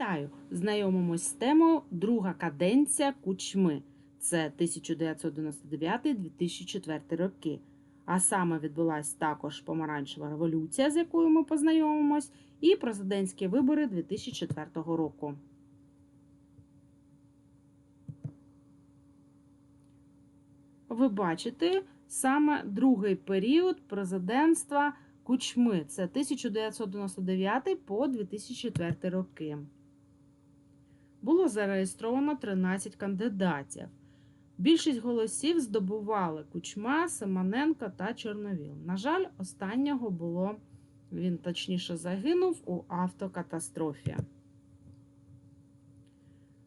Вітаю! Знайомимось з темою Друга каденція Кучми. Це 1999-2004 роки. А саме відбулась також помаранчева революція, з якою ми познайомимось, і президентські вибори 2004 року. Ви бачите саме другий період президентства Кучми. Це 1999 по 2004 роки. Було зареєстровано 13 кандидатів. Більшість голосів здобували Кучма, Симоненко та Чорновіл. На жаль, останнього було, він точніше загинув у автокатастрофі.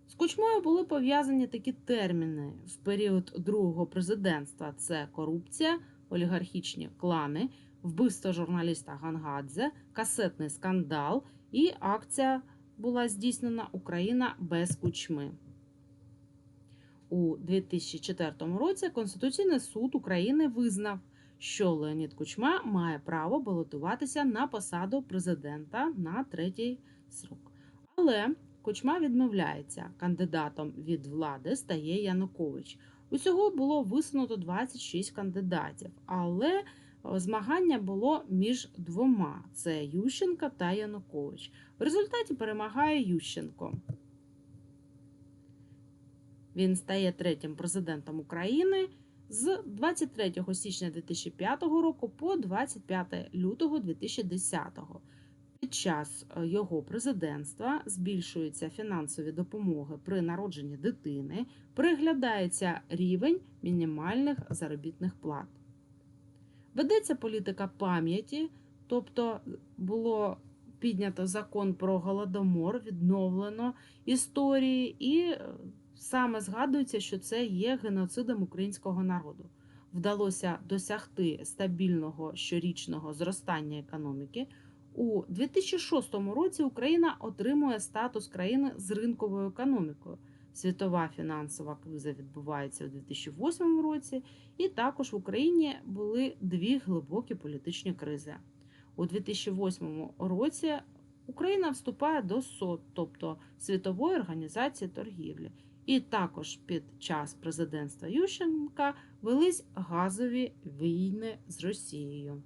З Кучмою були пов'язані такі терміни в період другого президентства: це корупція, олігархічні клани, вбивство журналіста Гангадзе, касетний скандал і акція була здійснена Україна без кучми. У 2004 році Конституційний суд України визнав, що Леонід Кучма має право балотуватися на посаду президента на третій срок. Але Кучма відмовляється. Кандидатом від влади стає Янукович. Усього було висунуто 26 кандидатів, але змагання було між двома: це Ющенко та Янукович. В результаті перемагає Ющенко. Він стає третім президентом України з 23 січня 2005 року по 25 лютого 2010 року. Під час е, його президентства збільшуються фінансові допомоги при народженні дитини, переглядається рівень мінімальних заробітних плат. Ведеться політика пам'яті, тобто було піднято закон про голодомор, відновлено історії, і е, саме згадується, що це є геноцидом українського народу. Вдалося досягти стабільного щорічного зростання економіки. У 2006 році Україна отримує статус країни з ринковою економікою. Світова фінансова криза відбувається у 2008 році, і також в Україні були дві глибокі політичні кризи. У 2008 році Україна вступає до СОТ, тобто Світової організації торгівлі. І також під час президентства Ющенка велись газові війни з Росією.